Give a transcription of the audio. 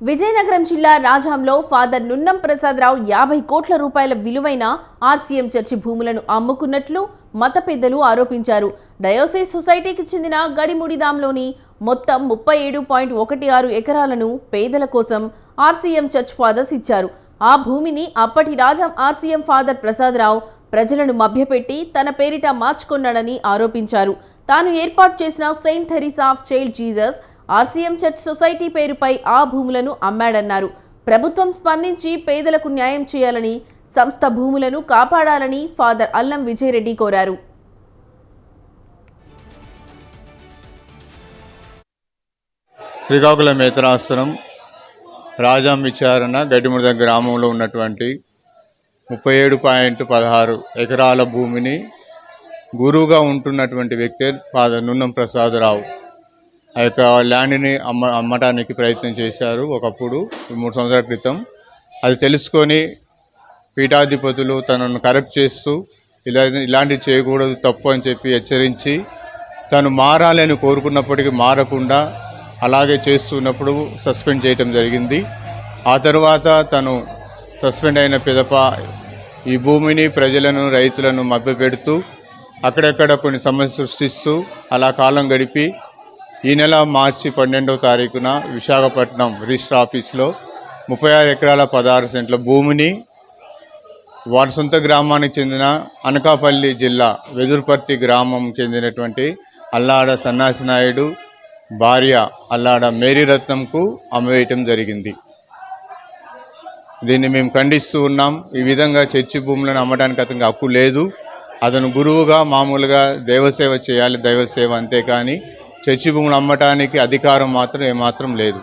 విజయనగరం జిల్లా రాజాంలో ఫాదర్ నున్నం ప్రసాదరావు యాభై కోట్ల రూపాయల విలువైన ఆర్సీఎం చర్చి భూములను అమ్ముకున్నట్లు మత పెద్దలు ఆరోపించారు. డయోసిస్ సొసైటీకి చెందిన గడిముడిదాంలోని మొత్తం ముప్పై ఏడు పాయింట్ ఒకటి ఆరు ఎకరాలను పేదల కోసం ఆర్సీఎం చర్చ్ ఫాదర్స్ ఇచ్చారు. ఆ భూమిని అప్పటి రాజాం ఆర్సీఎం ఫాదర్ ప్రసాదరావు ప్రజలను మభ్యపెట్టి తన పేరిట మార్చుకున్నాడని ఆరోపించారు. తాను ఏర్పాటు చేసిన Saint Theresa of Child Jesus RCM church society పేరుపై ఆ భూములను అమ్మాడన్నారు. ప్రభుత్వం స్పందించి పేదలకు న్యాయం చేయాలని సంస్థ భూములను కాపాడాలని ఫాదర్ అల్లం విజయరెడ్డి కోరారు. శ్రీకాకుళం మేతరాశ్రమం రాజాం విచారణ గడ్డిముడిద గ్రామంలో ఉన్నటువంటి ముప్పై ఏడు పాయింట్ పదహారు ఎకరాల భూమిని గురువుగా ఉంటున్నటువంటి వ్యక్తే ఫాదర్ నున్నం ప్రసాదరావు. ఆ యొక్క ల్యాండ్ని అమ్మ అమ్మటానికి ప్రయత్నం చేశారు ఒకప్పుడు మూడు సంవత్సరాల క్రితం. అది తెలుసుకొని పీఠాధిపతులు తనను కరెక్ట్ చేస్తూ ఇలా ఇలాంటివి చేయకూడదు తప్పు అని చెప్పి హెచ్చరించి తను మారాలని కోరుకున్నప్పటికీ మారకుండా అలాగే చేస్తున్నప్పుడు సస్పెండ్ చేయటం జరిగింది. ఆ తర్వాత తను సస్పెండ్ అయిన పిదప ఈ భూమిని ప్రజలను రైతులను మభ్యపెడుతూ అక్కడక్కడ కొన్ని సమస్యలు సృష్టిస్తూ అలా కాలం గడిపి ఈ నెల మార్చి పన్నెండవ తారీఖున విశాఖపట్నం రిజిస్టర్ ఆఫీస్లో ముప్పై ఆరు ఎకరాల పదహారు సెంట్ల భూమిని వారి సొంత గ్రామానికి చెందిన అనకాపల్లి జిల్లా వెదురుపర్తి గ్రామం చెందినటువంటి అల్లాడ సన్నాసి నాయుడు భార్య అల్లాడ మేరీరత్నంకు అమ్మవేయటం జరిగింది. దీన్ని మేము ఖండిస్తూ ఉన్నాం. ఈ విధంగా చర్చి భూములను అమ్మడానికి అతనికి హక్కు లేదు. అతను గురువుగా మామూలుగా దేవసేవ చేయాలి దైవసేవ అంతేకాని చర్చి భూములు అమ్మటానికి అధికారం మాత్రం ఏమాత్రం లేదు.